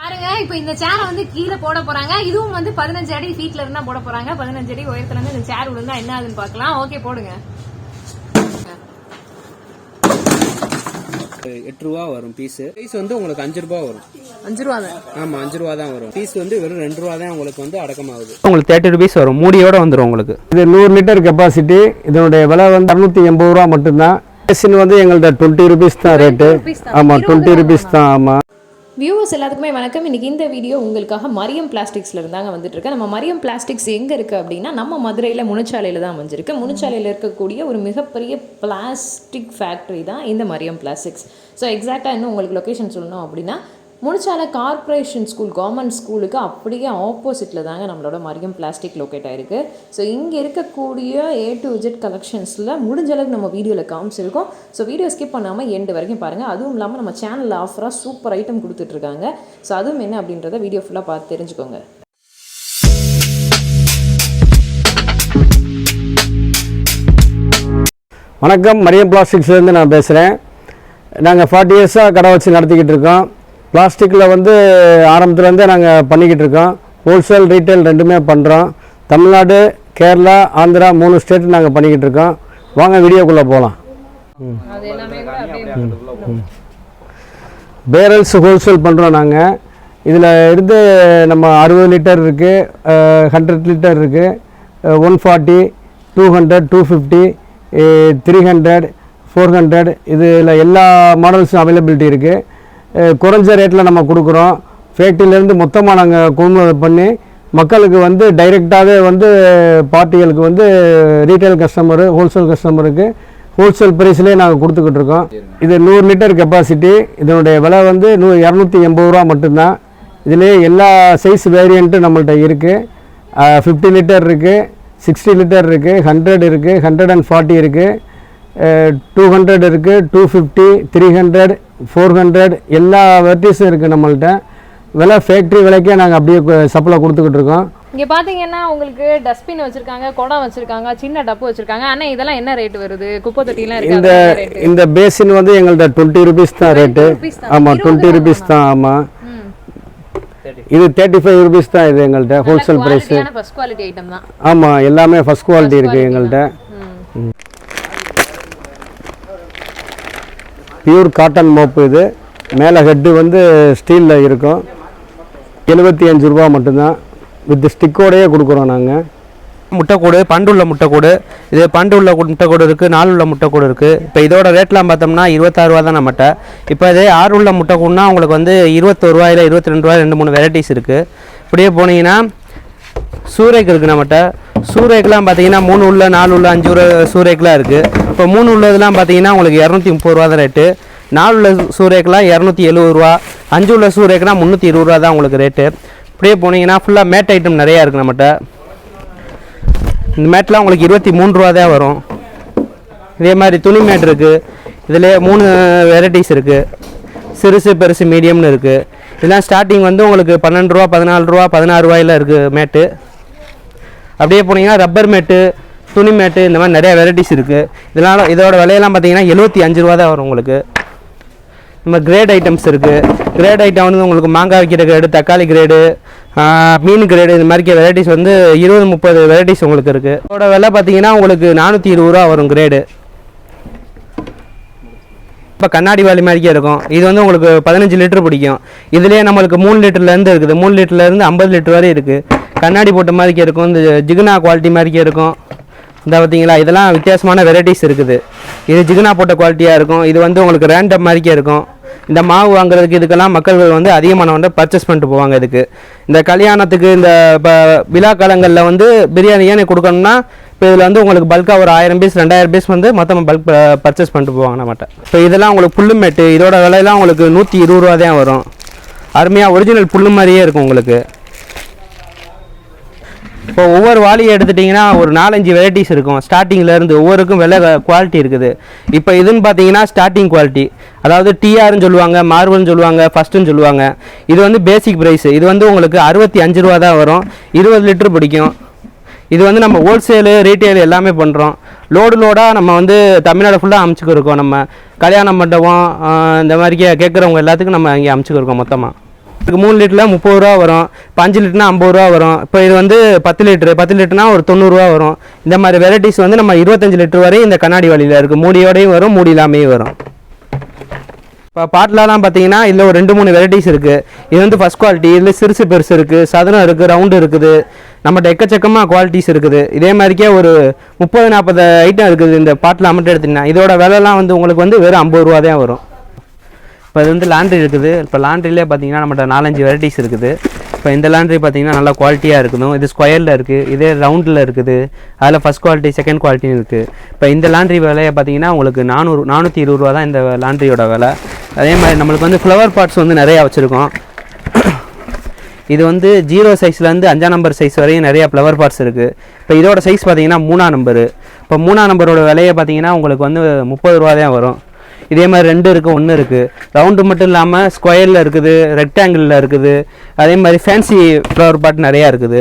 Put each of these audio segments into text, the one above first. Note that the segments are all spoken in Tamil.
பாருங்க இப்ப இந்த சேரை வந்து கீழே போட போறாங்க. இதுவும் வந்து பதினஞ்சு அடி ஃபீட்ல இருந்தா போட போறாங்க. பதினஞ்சு அடி உயரத்துல இருந்து இந்த சேர் விழுந்தா என்ன ஆகுதுன்னு பார்க்கலாம். ஓகே போடுங்க. எட்டு ரூபா வரும் பீஸ் பீஸ் வந்து உங்களுக்கு அஞ்சு ரூபா வரும். அஞ்சு ரூபா தான். ஆமா அஞ்சு ரூபா தான் வரும். பீஸ் வந்து வெறும் ரெண்டு ரூபா தான் உங்களுக்கு வந்து அடக்கமாகுது. உங்களுக்கு தேர்ட்டி ருபீஸ் வரும். மூடியோட வந்துடும் உங்களுக்கு. இது நூறு லிட்டர் கெப்பாசிட்டி இதனுடைய விலை வந்து அறுநூத்தி எண்பது ரூபா மட்டும்தான். பேசின் வந்து எங்கள்கிட்ட டுவெண்ட்டி ருபீஸ் தான் ரேட்டு ஆமாம் டுவெண்ட்டி ருபீஸ் தான் ஆமாம் வியூவர்ஸ் எல்லாத்துக்குமே வணக்கம். இன்றைக்கி இந்த வீடியோ உங்களுக்காக மரியம் பிளாஸ்டிக்ஸில் இருந்தாங்க வந்துட்டுருக்கேன் நம்ம மரியம் பிளாஸ்டிக்ஸ் எங்கே இருக்குது அப்படின்னா நம்ம மதுரையில் முனிச்சாலையில் தான் அமைஞ்சிருக்கு முனிச்சாலையில் இருக்கக்கூடிய ஒரு மிகப்பெரிய பிளாஸ்டிக் ஃபேக்ட்ரி தான் இந்த மரியம் பிளாஸ்டிக்ஸ் ஸோ எக்ஸாக்டாக இன்னும் உங்களுக்கு லொக்கேஷன் சொல்லணும் அப்படின்னா முனிச்சாலை கார்ப்பரேஷன் ஸ்கூல் கவர்மெண்ட் ஸ்கூலுக்கு அப்படியே ஆப்போசிட்டில் தாங்க நம்மளோட மரியம் பிளாஸ்டிக் லொக்கேட் ஆகிருக்கு ஸோ இங்கே இருக்கக்கூடிய ஏ டு ஜெட் கலெக்ஷன்ஸில் முடிஞ்ச அளவுக்கு நம்ம வீடியோவில் காமிச்சிருக்கோம். ஸோ வீடியோ ஸ்கிப் பண்ணாமல் எண்டு வரைக்கும் பாருங்கள் அதுவும் இல்லாமல் நம்ம சேனலில் ஆஃபராக சூப்பர் ஐட்டம் கொடுத்துட்ருக்காங்க. ஸோ அதுவும் என்ன அப்படின்றத வீடியோ ஃபுல்லாக பார்த்து தெரிஞ்சுக்கோங்க. வணக்கம். மரியம் பிளாஸ்டிக்ஸ்லேருந்து நான் பேசுகிறேன் நாங்கள் ஃபார்ட்டி இயர்ஸாக கடை வச்சு நடத்திக்கிட்டு இருக்கோம். பிளாஸ்டிக்கில் வந்து ஆரம்பத்துலேருந்தே நாங்கள் பண்ணிக்கிட்டு இருக்கோம். ஹோல்சேல் ரீட்டைல் ரெண்டுமே பண்ணுறோம். தமிழ்நாடு கேரளா ஆந்திரா மூணு ஸ்டேட் நாங்கள் பண்ணிக்கிட்டு இருக்கோம். வாங்க வீடியோக்குள்ளே போகலாம். பேரல்ஸ் ஹோல்சேல் பண்ணுறோம் நாங்கள். இதில் இருந்து நம்ம அறுபது லிட்டர் இருக்குது ஹண்ட்ரட் லிட்டர் இருக்குது one forty two hundred two fifty three hundred four hundred இதில் எல்லா மாடல்ஸும் அவைலபிலிட்டி இருக்குது குறைஞ்ச ரேட்டில் நம்ம கொடுக்குறோம். ஃபேக்ட்ரியிலேருந்து மொத்தமாக நாங்கள் கொள்முதல் பண்ணி மக்களுக்கு வந்து டைரெக்டாகவே வந்து பார்ட்டிகளுக்கு வந்து ரீட்டைல் கஸ்டமரு ஹோல்சேல் கஸ்டமருக்கு ஹோல்சேல் ப்ரைஸ்லேயே நாங்கள் கொடுத்துக்கிட்டு இருக்கோம். இது நூறு லிட்டர் கெப்பாசிட்டி இதனுடைய விலை வந்து நூ இரநூத்தி எண்பது ரூபா மட்டும்தான். இதிலே எல்லா சைஸ் வேரியண்ட்டும் நம்மள்ட்ட இருக்குது ஃபிஃப்டி லிட்டர் இருக்குது சிக்ஸ்டி லிட்டர் இருக்குது ஹண்ட்ரட் இருக்குது ஹண்ட்ரட் அண்ட் ஃபார்ட்டி இருக்குது டூ ஹண்ட்ரட் இருக்குது two fifty three hundred four hundred எல்லா வெரைட்டிஸும் இருக்குது நம்மள்ட்ட. விலை ஃபேக்ட்ரி விலைக்கே நாங்கள் அப்படியே சப்ளை கொடுத்துக்கிட்டு இருக்கோம். இங்க பாத்தீங்கன்னா உங்களுக்கு டஸ்ட்பின் வச்சிருக்காங்க குடம் வச்சிருக்காங்க சின்ன டப்பு வச்சிருக்காங்க. ஆனா இதெல்லாம் என்ன ரேட் வருது? குப்பை தொட்டிலாம் இந்த? இந்த பேசின் வந்து எங்கள்கிட்ட டுவெண்ட்டி ருபீஸ் தான் ரேட்டு. ஆமாம் டுவெண்ட்டி ருபீஸ் தான். ஆமாம். இது தேர்ட்டி ஃபைவ் ருபீஸ் தான் இது எங்கள்கிட்ட wholesale price first quality item தான். ஆமாம் எல்லாமே ஃபஸ்ட் குவாலிட்டி இருக்குது எங்கள்கிட்ட பியூர் காட்டன் மோப்பு இது. மேலே ஹெட்டு வந்து ஸ்டீலில் இருக்கும். எழுபத்தி அஞ்சு ரூபா மட்டும்தான். வித் ஸ்டிக்கோடையே கொடுக்குறோம் நாங்கள் முட்டைக்கூடு பண்டுள்ள முட்டைக்கூடு. இது பண்டு உள்ள முட்டைக்கூடு இருக்குது நாலு உள்ள முட்டைக்கூடு இருக்குது இப்போ இதோட ரேட்லாம் பார்த்தோம்னா இருபத்தாறு ரூபா தான் நம்மகிட்ட. இப்போ இதே ஆறு உள்ள முட்டைக்கூடுனா உங்களுக்கு வந்து இருபத்தொரு ரூபாயில் இருபத்தி ரெண்டு ரூபாய் ரெண்டு மூணு வெரைட்டிஸ் இருக்குது இப்படியே போனீங்கன்னா சூரேக் இருக்குது நம்மகிட்ட. சூரேக்கெலாம் பார்த்தீங்கன்னா மூணு உள்ள நாலு உள்ள அஞ்சு உள்ள சூரேக்கெலாம் இருக்குது இப்போ மூணு உள்ளதெல்லாம் பார்த்தீங்கன்னா உங்களுக்கு இரநூத்தி முப்பது ரூபா தான் ரேட்டு நாலு உள்ள சூரேக்கெலாம் இரநூத்தி எழுபது ரூபா. அஞ்சு உள்ள சூரேக்குனா முந்நூற்றி இருபது ரூபா தான் உங்களுக்கு ரேட்டு இப்படியே போனீங்கன்னா ஃபுல்லாக மேட் ஐட்டம் நிறையா இருக்குது நம்மகிட்ட. இந்த மேட்லாம் உங்களுக்கு இருபத்தி மூணு ரூபா தான் வரும். இதே மாதிரி துணி மேட் இருக்குது இதில் மூணு வெரைட்டிஸ் இருக்குது சிறுசு பெருசு மீடியம்னு இருக்குது இதெல்லாம் ஸ்டார்டிங் வந்து உங்களுக்கு பன்னெண்டு ரூபா பதினாலு ரூபா பதினாறு ரூபாயில் இருக்குது மேட்டு அப்படியே போனீங்கன்னா ரப்பர் மேட்டு துணி மேட்டு இந்த மாதிரி நிறையா வெரைட்டிஸ் இருக்குது இதனால் இதோட விலையெல்லாம் பார்த்தீங்கன்னா எழுபத்தி அஞ்சு ரூபா தான் வரும் உங்களுக்கு. நம்ம கிரேட் ஐட்டம்ஸ் இருக்குது கிரேட் ஐட்டம் வந்து உங்களுக்கு மாங்காய் வைக்கிற கிரேடு தக்காளி கிரேடு மீன் கிரேடு இந்த மாதிரி வெரைட்டிஸ் வந்து இருபது முப்பது வெரைட்டிஸ் உங்களுக்கு இருக்குது இதோட விலை பார்த்தீங்கன்னா உங்களுக்கு நானூற்றி இருபது ரூபா வரும் கிரேடு இப்போ கண்ணாடி வாலி மாதிரிக்கே இருக்கும். இது வந்து உங்களுக்கு பதினஞ்சு லிட்டர் பிடிக்கும். இதுலேயே நம்மளுக்கு மூணு லிட்டர்லேருந்து இருக்குது. மூணு லிட்டர்லேருந்து ஐம்பது லிட்டர் வரை இருக்குது கண்ணாடி போட்ட மாதிரிக்கே இருக்கும். இந்த ஜிகுனா குவாலிட்டி மாதிரிக்கே இருக்கும். இந்த பார்த்தீங்களா இதெல்லாம் வித்தியாசமான வெரைட்டிஸ் இருக்குது. இது ஜிகுனா போட்ட குவாலிட்டியாக இருக்கும். இது வந்து உங்களுக்கு ரேண்டம் மாதிரிக்கே இருக்கும். இந்த மாவு வாங்குறதுக்கு இதுக்கெல்லாம் மக்கள்கள் வந்து அதிகமான வந்து பர்ச்சேஸ் பண்ணிட்டு போவாங்க இதுக்கு. இந்த கல்யாணத்துக்கு இந்த இப்போ விழா காலங்களில் வந்து பிரியாணி ஏன் கொடுக்கணும்னா இப்போ இதில் வந்து உங்களுக்கு பல்காக ஒரு ஆயிரம் பீஸ் ரெண்டாயிரம் பீஸ் வந்து மொத்தமாக பல்க் பர்ச்சேஸ் பண்ணிட்டு போவாங்க நம்மகிட்ட. இப்போ இதெல்லாம் உங்களுக்கு புல்லு மேட்டு இதோட விலையெல்லாம் உங்களுக்கு நூற்றி இருபது ரூபா தான் வரும். அருமையாக ஒரிஜினல் புல்லு மாதிரியே இருக்கும் உங்களுக்கு. இப்போ ஒவ்வொரு வாளியை எடுத்துட்டிங்கன்னா ஒரு நாலஞ்சு வெரைட்டிஸ் இருக்கும். ஸ்டார்டிங்லேருந்து ஒவ்வொருக்கும் விலை குவாலிட்டி இருக்குது. இப்போ இதுன்னு பார்த்தீங்கன்னா ஸ்டார்டிங் குவாலிட்டி அதாவது டிஆர்னு சொல்லுவாங்க மார்வல்னு சொல்லுவாங்க ஃபஸ்ட்டுன்னு சொல்லுவாங்க. இது வந்து பேசிக் ப்ரைஸ் இது வந்து உங்களுக்கு அறுபத்தி அஞ்சு ரூபா தான் வரும். இருபது லிட்டர் பிடிக்கும். இது வந்து நம்ம ஹோல்சேலு ரீட்டைல் எல்லாமே பண்ணுறோம் லோடு லோடாக நம்ம வந்து தமிழ்நாடு ஃபுல்லாக அமைச்சுக்கிருக்கோம் நம்ம. கல்யாண மண்டபம் இந்த மாதிரி கேட்குறவங்க எல்லாத்துக்கும் நம்ம இங்கே அமைச்சுக்கிருக்கோம் மொத்தமாக இதுக்கு மூணு லிட்டரில் முப்பது ரூபா வரும். இப்போ அஞ்சு லிட்டர்னா ஐம்பது ரூபா வரும். இப்போ இது வந்து பத்து லிட்டரு. பத்து லிட்டர்னா ஒரு தொண்ணூறுரூவா வரும். இந்த மாதிரி வெரைட்டிஸ் வந்து நம்ம இருபத்தஞ்சு லிட்டர் வரையும் இந்த கண்ணாடி வழியில் இருக்குது மூடியோடையும் வரும் மூடி இல்லாமையும் வரும். இப்போ பாட்டிலலாம் பார்த்தீங்கன்னா இதில் ஒரு ரெண்டு மூணு வெரைட்டிஸ் இருக்குது இது வந்து ஃபஸ்ட் குவாலிட்டி இதில் சிறுசு பெருசு இருக்குது சதுரம் இருக்குது ரவுண்டு இருக்குது. நம்மகிட்ட எக்கச்சக்கமாக குவாலிட்டிஸ் இருக்குது. இதே மாதிரிக்கே ஒரு முப்பது நாற்பது ஐட்டம் இருக்குது இந்த பாட்டில் மட்டும் எடுத்திங்கன்னா. இதோட விலைலாம் வந்து உங்களுக்கு வந்து வெறும் ஐம்பது ரூபா தான் வரும். இப்போ இது வந்து லாண்ட்ரி இருக்குது. இப்போ லாண்ட்ரிலே பார்த்தீங்கன்னா நம்மகிட்ட நாலஞ்சு வெரைட்டிஸ் இருக்குது. இப்போ இந்த லாண்ட்ரி பார்த்தீங்கன்னா நல்லா குவாலிட்டியாக இருக்கணும். இது ஸ்கொயரில் இருக்குது இதே ரவுண்டில் இருக்குது. அதில் ஃபஸ்ட் குவாலிட்டி செகண்ட் குவாலிட்டின்னு இருக்குது இப்போ இந்த லாண்ட்ரி விலையை பார்த்தீங்கன்னா உங்களுக்கு நானூறு நானூற்றி இருபது ரூபா தான் இந்த லாண்ட்ரியோட விலை. அதே மாதிரி நம்மளுக்கு வந்து ஃப்ளவர் பாட்ஸ் வந்து நிறையா வச்சுருக்கோம். இது வந்து ஜீரோ சைஸ்லேருந்து அஞ்சாம் நம்பர் சைஸ் வரையும் நிறைய ஃப்ளவர் பார்ட்ஸ் இருக்குது இப்போ இதோட சைஸ் பார்த்தீங்கன்னா மூணாம் நம்பரு இப்போ மூணாம் நம்பரோட விலையை பார்த்தீங்கன்னா உங்களுக்கு வந்து முப்பது ரூபா தான் வரும். இதே மாதிரி ரெண்டு இருக்குது ஒன்று இருக்குது ரவுண்டு மட்டும் இல்லாமல் ஸ்கொயரில் இருக்குது ரெக்டாங்கிளில் இருக்குது. அதே மாதிரி ஃபேன்சி ஃப்ளவர் பாட் நிறையா இருக்குது.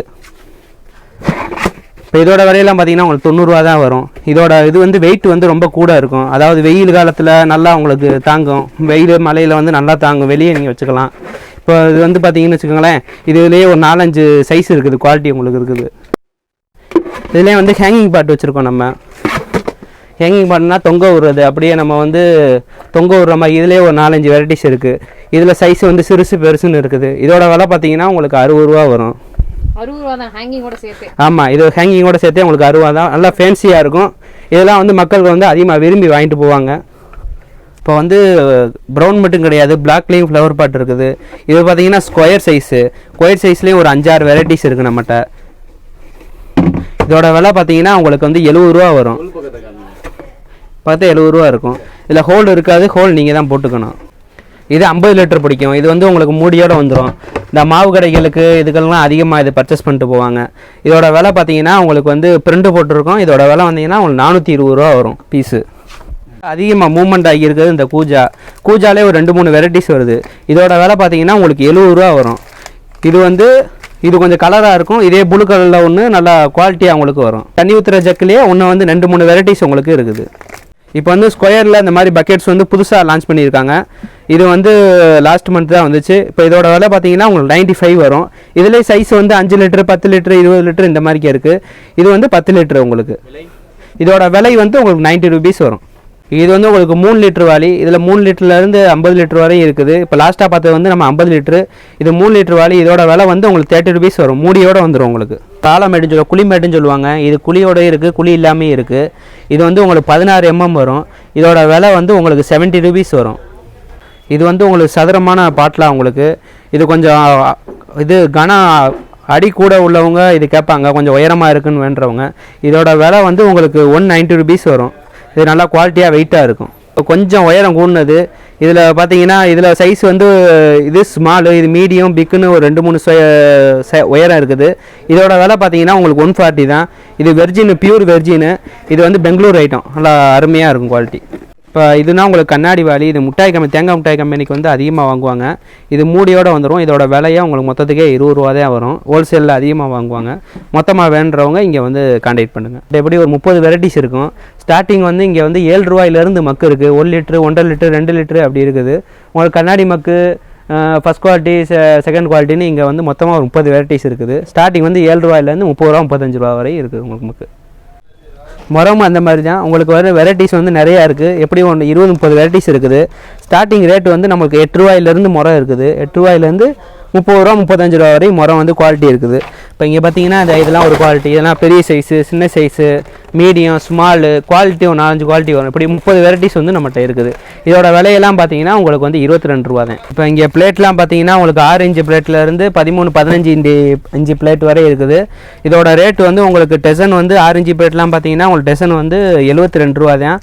இப்போ இதோட விலையெல்லாம் பார்த்தீங்கன்னா உங்களுக்கு தொண்ணூறுரூவா தான் வரும். இதோட இது வந்து வெயிட் வந்து ரொம்ப கூட இருக்கும். அதாவது வெயில் காலத்தில் நல்லா உங்களுக்கு தாங்கும். வெயில் மழையில் வந்து நல்லா தாங்கும். வெளியே நீங்கள் வச்சுக்கலாம். இப்போ இது வந்து பார்த்தீங்கன்னு வச்சுக்கோங்களேன் இதுலேயே ஒரு நாலஞ்சு சைஸ் இருக்குது குவாலிட்டி உங்களுக்கு இருக்குது. இதுலேயே வந்து ஹேங்கிங் பாட் வச்சுருக்கோம் நம்ம. ஹேங்கிங் பாட்னா தொங்க விடுறது. அப்படியே நம்ம வந்து தொங்க விடுற மாதிரி இதுலேயே ஒரு நாலஞ்சு வெரைட்டிஸ் இருக்குது இதில் சைஸ் வந்து சிறுசு பெருசுன்னு இருக்குது. இதோட விலை பார்த்தீங்கன்னா உங்களுக்கு அறுபது ரூபா வரும். அறுபது ரூபா தான் ஹேங்கிங்கோட சேர்த்து. ஆமாம் இது ஹேங்கிங்கோட சேர்த்தே உங்களுக்கு அறுபா தான். நல்லா ஃபேன்சியாக இருக்கும். இதெல்லாம் வந்து மக்கள் வந்து அதிகமாக விரும்பி வாங்கிட்டு போவாங்க. இப்போ வந்து ப்ரௌன் மட்டும் கிடையாது பிளாக்லேயும் ஃப்ளவர் பாட் இருக்குது. இது பார்த்தீங்கன்னா ஸ்கொயர் சைஸு ஸ்கொயர் சைஸ்லேயும் ஒரு அஞ்சாறு வெரைட்டிஸ் இருக்குது நம்மகிட்ட. இதோட விலை பார்த்தீங்கன்னா உங்களுக்கு வந்து எழுபது ரூபா வரும். பார்த்தா எழுபது ரூபா இருக்கும். இதில் ஹோல் இருக்காது ஹோல் நீங்கள் தான் போட்டுக்கணும். இது ஐம்பது லிட்டர் பிடிக்கும். இது வந்து உங்களுக்கு மூடியோடு வந்துடும் இந்த மாவு கடைகளுக்கு இதுக்கெல்லாம் அதிகமாக இது பர்ச்சேஸ் பண்ணிட்டு போவாங்க. இதோட விலை பார்த்தீங்கன்னா உங்களுக்கு வந்து பிரிண்ட் போட்டிருக்கோம். இதோட விலை வந்தீங்கன்னா உங்களுக்கு நானூற்றி இருபது ரூபா வரும் பீஸு அதிகமாக மூவ்மெண்ட் ஆகியிருக்கிறது இந்த கூஜா. கூஜாலே ஒரு ரெண்டு மூணு வெரைட்டிஸ் வருது. இதோட விலை பார்த்தீங்கன்னா உங்களுக்கு எழுபது ரூபா வரும். இது வந்து இது கொஞ்சம் கலராக இருக்கும். இதே ப்ளூ கலரில் ஒன்று நல்லா குவாலிட்டியாக உங்களுக்கு வரும். தண்ணி ஊற்றுற ஜக்கிலேயே ஒன்று வந்து ரெண்டு மூணு வெரைட்டிஸ் உங்களுக்கு இருக்குது. இப்போ வந்து ஸ்கொயரில் இந்த மாதிரி பக்கெட்ஸ் வந்து புதுசாக லான்ச் பண்ணியிருக்காங்க. இது வந்து லாஸ்ட் மந்த் தான் வந்துச்சு. இப்போ இதோட விலை பார்த்தீங்கன்னா உங்களுக்கு நைன்ட்டி ஃபைவ் வரும். இதுலேயே சைஸ் வந்து அஞ்சு லிட்டரு பத்து லிட்டரு இருபது லிட்டரு இந்த மாதிரிக்கே இருக்குது இது வந்து பத்து லிட்டரு உங்களுக்கு. இதோட விலை வந்து உங்களுக்கு நைன்ட்டி ருபீஸ் வரும். இது வந்து உங்களுக்கு மூணு லிட்டர் வாலி. இதில் மூணு லிட்டர்லேருந்து ஐம்பது லிட்டர் வரையும் இருக்குது. இப்போ லாஸ்ட்டாக பார்த்தது வந்து நம்ம ஐம்பது லிட்டரு. இது மூணு லிட்டர் வாலி. இதோட விலை வந்து உங்களுக்கு தேர்ட்டி ருபீஸ் வரும். மூடியோட வந்துடும் உங்களுக்கு. காலமேடுன்னு சொல்லுவாங்க குழிமேடுன்னு சொல்லுவாங்க. இது குழியோடய இருக்குது குழி இல்லாமல் இருக்குது இது வந்து உங்களுக்கு பதினாறு எம்எம் வரும். இதோட விலை வந்து உங்களுக்கு செவன்ட்டி ருபீஸ் வரும். இது வந்து உங்களுக்கு சதுரமான பாட்டிலாம் உங்களுக்கு. இது கொஞ்சம் இது கன அடி கூட உள்ளவங்க இது கேட்பாங்க. கொஞ்சம் உயரமாக இருக்குன்னு வேண்டுறவங்க இதோட விலை வந்து உங்களுக்கு ஒன் நைன்ட்டி ருபீஸ் வரும். இது நல்லா குவாலிட்டியாக வெயிட்டாக இருக்கும். கொஞ்சம் உயரம் கூடினது இதில் பார்த்தீங்கன்னா இதில் சைஸ் வந்து இது ஸ்மாலு இது மீடியம் பிக்குன்னு ஒரு ரெண்டு மூணு ச- உயரம் இருக்குது. இதோட விலை பார்த்தீங்கன்னா உங்களுக்கு ஒன் ஃபார்ட்டி தான். இது வெர்ஜின் பியூர் வெர்ஜின் இது வந்து பெங்களூர் ஐட்டம் நல்லா அருமையாக இருக்கும் குவாலிட்டி இப்போ இதுனா உங்களுக்கு கண்ணாடி வாலி இது முட்டாய் கம்பெனி தேங்காய் முட்டாய் கம்பெனிக்கு வந்து அதிகமாக வாங்குவாங்க. இது மூடியோடு வந்துடும் இதோட விலையே உங்களுக்கு மொத்தத்துக்கே இருபது ரூபா தான் வரும். ஹோல்சேலில் அதிகமாக வாங்குவாங்க. மொத்தமாக வேண்டுறவங்க இங்கே வந்து கான்டாக்ட் பண்ணுங்கள் எப்படி ஒரு முப்பது வெரைட்டிஸ் இருக்கும். ஸ்டார்டிங் வந்து இங்கே வந்து ஏழு ரூபாயிலேருந்து மக்கு இருக்குது ஒரு லிட்ரு ஒன்றரை லிட்டரு ரெண்டு லிட்டரு அப்படி இருக்குது. உங்களுக்கு கண்ணாடி மக்கு ஃபஸ்ட் குவாலிட்டி செகண்ட் குவாலிட்டின்னு இங்கே வந்து மொத்தமாக ஒரு முப்பது வெரைட்டிஸ் இருக்குது. ஸ்டார்டிங் வந்து ஏழு ரூபாயிலேருந்து முப்பது ரூபா முப்பத்தஞ்சு ரூபா வரை இருக்குது உங்களுக்கு மக்கு. முறம் அந்த மாதிரி தான் உங்களுக்கு வர வெரைட்டிஸ் வந்து நிறையா இருக்குது எப்படி ஒன்று இருபது முப்பது வெரைட்டிஸ் இருக்குது. ஸ்டார்டிங் ரேட் வந்து நமக்கு எட்டு ரூபாயிலேருந்து முறம் இருக்குது. எட்டு ரூபாயிலேருந்து முப்பது ரூபா முப்பத்தஞ்சு ரூபா வரையும் முறம் வந்து குவாலிட்டி இருக்குது. இப்போ இங்கே பார்த்தீங்கன்னா இந்த இதெல்லாம் ஒரு குவாலிட்டி இதெல்லாம் பெரிய சைஸு சின்ன சைஸு மீடியம் ஸ்மாலு குவாலிட்டி ஒரு நாலஞ்சு குவாலிட்டி வரும். இப்படி முப்பது வெரைட்டிஸ் வந்து நம்மகிட்ட இருக்குது. இதோட விலையெல்லாம் பார்த்தீங்கன்னா உங்களுக்கு வந்து இருபத்தி ரெண்டு ரூபா தான். இப்போ இங்கே பிளேட்லாம் பார்த்தீங்கன்னா உங்களுக்கு ஆறு இன்ச்சு பிளேட்லேருந்து பதிமூணு பதினஞ்சு இஞ்சி அஞ்சு பிளேட் வரை இருக்குது. இதோட ரேட் வந்து உங்களுக்கு டெசன் வந்து ஆறு இன்ச்சு பிளேட்லாம் பார்த்தீங்கன்னா உங்களுக்கு டெசன் வந்து எழுபத்தி ரெண்டு ரூபா தான்.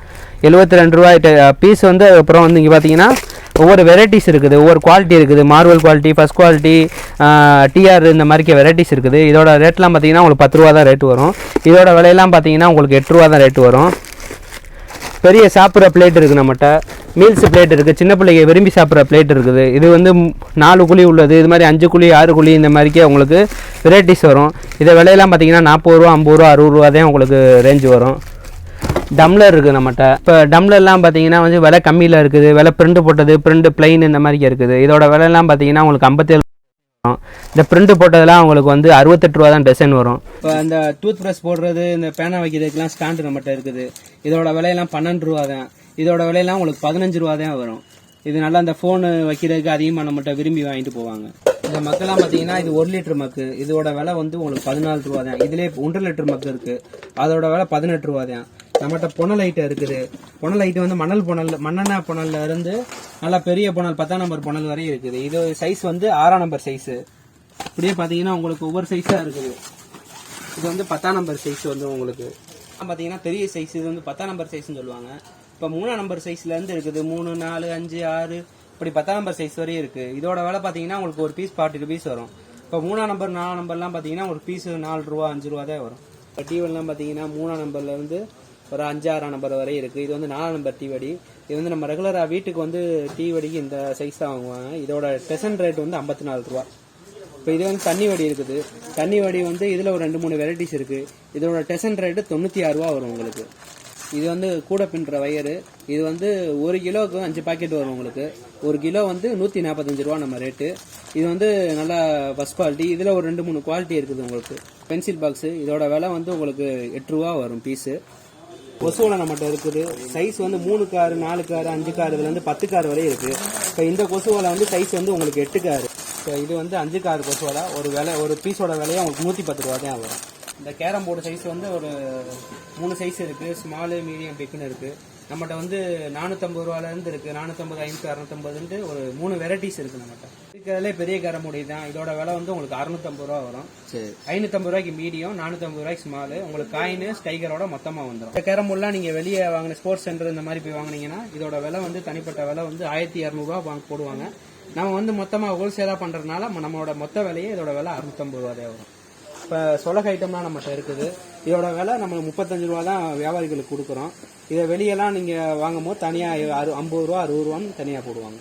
எழுபத்தி ரெண்டு ரூபாய் பீஸ் வந்து அப்புறம் வந்து இங்கே பார்த்தீங்கன்னா ஒவ்வொரு வெரைட்டிஸ் இருக்குது. ஒவ்வொரு குவாலிட்டி இருக்குது. Marvel quality first quality TR இந்த மாதிரி வெரைட்டிஸ் இருக்குது. இதோட ரேட்லாம் பார்த்தீங்கன்னா உங்களுக்கு பத்து ரூபா தான் ரேட்டு வரும். இதோட விலையெல்லாம் பார்த்தீங்கன்னா உங்களுக்கு எட்டு ரூபா தான் ரேட் வரும். பெரிய சாப்பிட்ற பிளேட் இருக்குது நம்மகிட்ட. மீல்ஸ் பிளேட் இருக்குது சின்ன பிள்ளைங்க விரும்பி சாப்பிட்ற பிளேட் இருக்குது. இது வந்து நாலு குழி உள்ளது. இது மாதிரி அஞ்சு குழி ஆறு குழி இந்த மாதிரிக்கே உங்களுக்கு வெரைட்டிஸ் வரும். இதை விலையெல்லாம் பார்த்தீங்கன்னா நாற்பது ரூபா ஐம்பது ரூபா அறுபது ரூபா தான் உங்களுக்கு ரேஞ்ச் வரும். டம்ளர் இருக்குது நம்மகிட்ட. இப்போ டம்ளர்லாம் பார்த்தீங்கன்னா வந்து விலை கம்மியில் இருக்குது. விலை பிரிண்ட் போட்டது பிரிண்ட் பிளைன் இந்த மாதிரி இருக்குது. இதோட விலையெல்லாம் பார்த்தீங்கன்னா உங்களுக்கு ஐம்பத்தேழு இந்த பிரிண்ட் போட்டதெல்லாம் உங்களுக்கு வந்து அறுபத்தெட்டு ரூபா தான் டிசைன் வரும். இப்போ அந்த டூத் ப்ரஷ் போடுறது இந்த பேனா வைக்கிறதுக்கெல்லாம் ஸ்டாண்டு நம்மகிட்ட இருக்குது. இதோட விலையெல்லாம் பன்னெண்டு ரூபா தான். இதோட விலையெல்லாம் உங்களுக்கு பதினஞ்சு ரூபா தான் வரும். இது நல்லா அந்த ஃபோனு வைக்கிறதுக்கு அதிகமாக நம்மகிட்ட விரும்பி வாங்கிட்டு போவாங்க. இந்த மக்கெல்லாம் பார்த்தீங்கன்னா இது ஒரு லிட்டர் மக்கு. இதோட விலை வந்து உங்களுக்கு பதினாலு ரூபா தான். இதுலேயே ஒன்றரை லிட்டர் மக்கு இருக்குது அதோட விலை பதினெட்டு ரூபா தான். நம்மகிட்ட புனல் ஐட்டம் இருக்குது. புனல் ஐட்டம் வந்து மணல் புனல் மண்ணெண்ணா புனல்ல இருந்து நல்லா பெரிய புனல் பத்தாம் நம்பர் புனல் வரையும் இருக்குது. இது சைஸ் வந்து ஆறாம் நம்பர் சைஸு இப்படியே பார்த்தீங்கன்னா உங்களுக்கு ஒவ்வொரு சைஸாக இருக்குது. இது வந்து பத்தாம் நம்பர் சைஸ் வந்து உங்களுக்கு. பார்த்தீங்கன்னா பெரிய சைஸ் இது வந்து பத்தாம் நம்பர் சைஸ்னு சொல்லுவாங்க. இப்போ மூணாம் நம்பர் சைஸ்லேருந்து இருக்குது. மூணு நாலு அஞ்சு ஆறு இப்படி பத்தாம் நம்பர் சைஸ் வரையும் இருக்குது இதோட விலை பார்த்தீங்கன்னா உங்களுக்கு ஒரு பீஸ் ஃபார்ட்டி ருபீஸ் வரும். இப்போ மூணாம் நம்பர் நாலாம் நம்பர்லாம் பார்த்தீங்கன்னா ஒரு பீஸ் நாலு ரூபா அஞ்சு ரூபா தான் வரும். இப்போ டிவெல்லாம் பார்த்தீங்கன்னா மூணாம் நம்பர்லேருந்து ஒரு அஞ்சு ஆறாம் நம்பர் வரை இருக்கு. இது வந்து நாலாம் நம்பர் டீ வடி. இது வந்து நம்ம ரெகுலராக வீட்டுக்கு வந்து டீ வடிக்கு இந்த சைஸ் தான் வாங்குவாங்க. இதோட டெசன் ரேட் வந்து ஐம்பத்தி நாலு ரூபா. இப்போ இது வந்து தண்ணி வடி இருக்குது. தண்ணி வடி வந்து இதில் ஒரு ரெண்டு மூணு வெரைட்டிஸ் இருக்குது இதோட டெசன் ரேட்டு தொண்ணூற்றி ஆறு ரூபா வரும் உங்களுக்கு. இது வந்து கூட பின்னுற வயரு. இது வந்து ஒரு கிலோவுக்கு அஞ்சு பாக்கெட் வரும் உங்களுக்கு. ஒரு கிலோ வந்து நூற்றி நாற்பத்தஞ்சு ரூபா நம்ம ரேட்டு இது வந்து நல்லா ஃபஸ்ட் குவாலிட்டி இதில் ஒரு ரெண்டு மூணு குவாலிட்டி இருக்குது உங்களுக்கு. பென்சில் பாக்ஸு இதோட விலை வந்து உங்களுக்கு எட்டு ரூபா வரும் பீஸு கொசுவலை நம்மகிட்ட இருக்குது. சைஸ் வந்து மூணு காரு நாலு காரு அஞ்சு காரு இதுலேருந்து பத்து கார் வரையும் இருக்குது இப்போ இந்த கொசுவலை வந்து சைஸ் வந்து உங்களுக்கு எட்டு காரு. ஸோ இது வந்து அஞ்சு கார் கொசுவலை ஒரு விலை ஒரு பீஸோட விலையை உங்களுக்கு நூற்றி பத்து ரூபா தான் வரும். இந்த கேரம் போர்டு சைஸ் வந்து ஒரு மூணு சைஸ் இருக்குது ஸ்மாலு மீடியம் பிக்குன்னு இருக்குது நம்மகிட்ட வந்து நானூற்றம்பது ரூபாலேருந்து இருக்குது நானூற்றம்பது ஐநூற்றி அறநூற்றம்பதுன்ட்டு ஒரு மூணு வெரைட்டிஸ் இருக்குது நம்மகிட்ட. இருக்கிறதுலே பெரிய கேரம் போர்டு தான். இதோட விலை வந்து உங்களுக்கு அறுநூத்தம்பது ரூபா வரும். சரி. ஐநூத்தம்பது ரூபாய்க்கு மீடியம் நானூத்தம்பது ரூபாய்க்கு ஸ்மால் உங்களுக்கு காயின் ஸ்டைகரோட மொத்தமா வந்துடும் இந்த கேரம் போர்ட்லாம் நீங்க வெளியே வாங்கின ஸ்போர்ட்ஸ் சென்டர் இந்த மாதிரி போய் வாங்குனீங்கன்னா இதோட விலை வந்து தனிப்பட்ட விலை வந்து ஆயிரத்தி இரநூறுவா வாங்க போடுவாங்க. நம்ம வந்து மொத்தமா ஹோல்சேலா பண்றதுனால ம- நம்மளோட மொத்த விலையே இதோட விலை அறுநூத்தம்பது ரூபா தான் வரும். இப்போ சொலக ஐட்டம்லாம் நம்மகிட்ட இருக்குது. இதோட விலை நம்ம முப்பத்தஞ்சு ரூபா தான் வியாபாரிகளுக்கு கொடுக்குறோம். இதை வெளியெல்லாம் நீங்கள் வாங்கும் போது தனியாக அறு ஐம்பது ரூபா அறுபது ரூபான்னு தனியாக போடுவாங்க.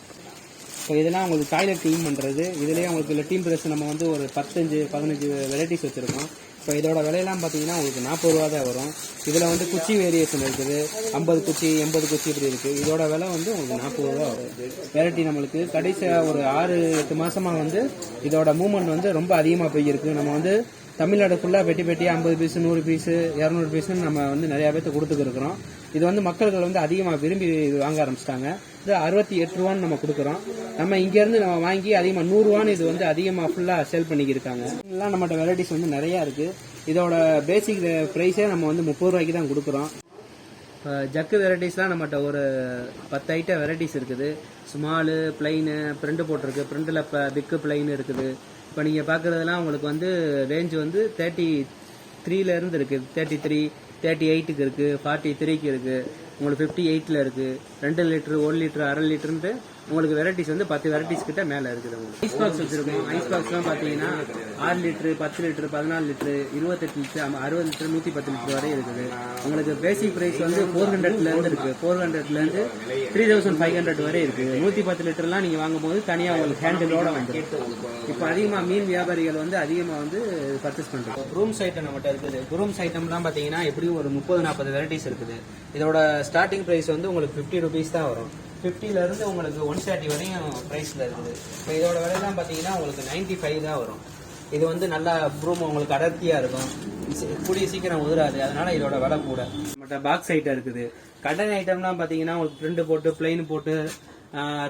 இப்போ இதெல்லாம் உங்களுக்கு டாய்லெட் க்ளீன் பண்ணுறது இதுலேயே உங்களுக்கு லெட்டின் ப்ரெஸ் நம்ம வந்து ஒரு பத்தஞ்சு பதினஞ்சு வெரைட்டிஸ் வச்சுருக்கோம். இப்போ இதோட விலையெல்லாம் பார்த்தீங்கன்னா உங்களுக்கு நாற்பது ரூபா தான் வரும். இதில் வந்து குச்சி வேரியேஷன் இருக்குது. ஐம்பது குச்சி எண்பது குச்சி இப்படி இருக்குது இதோட விலை வந்து உங்களுக்கு நாற்பது ரூபா வரும். வெரைட்டி நம்மளுக்கு கடைசியாக ஒரு ஆறு எட்டு மாதமாக வந்து இதோட மூமெண்ட் வந்து ரொம்ப அதிகமாக போயிருக்கு. நம்ம வந்து தமிழ்நாடு ஃபுல்லாக பெட்டி பெட்டி ஐம்பது பீஸு நூறு பீஸு இரநூறு பீஸுன்னு நம்ம வந்து நிறையா பேர்த்து கொடுத்துருக்குறோம் இது வந்து மக்கள்கள் வந்து அதிகமாக விரும்பி வாங்க ஆரம்பிச்சிட்டாங்க. இது அறுபத்தி எட்டு ரூபான்னு நம்ம கொடுக்குறோம். நம்ம இங்கேருந்து நம்ம வாங்கி அதிகமாக நூறுரூவான்னு இது வந்து அதிகமாக ஃபுல்லாக சேல் பண்ணிக்கிருக்காங்க. எல்லாம் நம்மகிட்ட வெரைட்டிஸ் வந்து நிறையா இருக்குது இதோட பேசிக் ப்ரைஸே நம்ம வந்து முப்பது ரூபாய்க்கு தான் கொடுக்குறோம். ஜக்கு வெரைட்டிஸ்லாம் நம்மகிட்ட ஒரு பத்து ஐட்டம் வெரைட்டிஸ் இருக்குது. ஸ்மாலு பிளைனு பிரிண்ட் போட்டிருக்கு. பிரிண்டில் இப்போ பிக்கு பிளைன் இருக்குது. இப்போ நீங்கள் பார்க்குறதுலாம் உங்களுக்கு வந்து ரேஞ்ச் வந்து தேர்ட்டி த்ரீலேருந்து இருக்குது தேர்ட்டி த்ரீ தேர்ட்டி எயிட்டுக்கு இருக்குது ஃபார்ட்டி த்ரீக்கு இருக்குது உங்களுக்கு ஃபிஃப்டி எயிட்டில் இருக்குது ரெண்டு லிட்டரு ஒரு லிட்டரு அரை லிட்டருன்ட்டு உங்களுக்கு வெரைட்டிஸ் வந்து பத்து வெரைட்டிஸ் கிட்ட மேலே இருக்குது உங்களுக்கு. ஐஸ் பாக்ஸ் வச்சுருக்கோம். ஐஸ் பாக்ஸ்லாம் பார்த்தீங்கன்னா ஆறு லிட்டரு பத்து லிட்டரு பதினாலு லிட்டரு இருபத்தெட்டு லிட்டரு அறுபது லிட்டரு நூற்றி பத்து லிட்டர் வரை இருக்குது. உங்களுக்கு பேசிக் ப்ரைஸ் வந்து ஃபோர் ஹண்ட்ரட்லேருந்து இருக்குது ஃபோர் ஹண்ட்ரட்லேருந்து த்ரீ தௌசண்ட் ஃபைவ் ஹண்ட்ரட் வரை இருக்குது நூற்றி பத்து லிட்டர்லாம் நீங்கள் வாங்கும்போது தனியாக உங்களுக்கு ஹேண்டிலோட வந்துடும். இப்போ அதிகமாக மீன் வியாபாரிகள் வந்து அதிகமாக வந்து பர்ச்சேஸ் பண்றாங்க. ரூம்ஸ் ஐட்டம் நம்மகிட்ட இருக்குது. ரூம்ஸ் ஐட்டம்லாம் பார்த்தீங்கன்னா எப்படியும் ஒரு முப்பது நாற்பது வெரைட்டிஸ் இருக்குது. இதோட ஸ்டார்டிங் ப்ரைஸ் வந்து உங்களுக்கு ஃபிஃப்டி ருபீஸ் தான் வரும். 50 இருந்து உங்களுக்கு ஒன் தேர்ட்டி வரையும் ப்ரைஸில் இருக்குது. இப்போ இதோட விலையெல்லாம் பார்த்தீங்கன்னா உங்களுக்கு 95 ஃபைவ் தான் வரும். இது வந்து நல்லா ப்ரூம் உங்களுக்கு அடர்த்தியாக இருக்கும். கூடிய சீக்கிரம் உதிராது அதனால இதோட விலை கூட. மற்ற பாக்ஸ் ஐட்டம் இருக்குது. கடன் ஐட்டம்லாம் பார்த்தீங்கன்னா உங்களுக்கு பிரிண்ட் போட்டு பிளெயின் போட்டு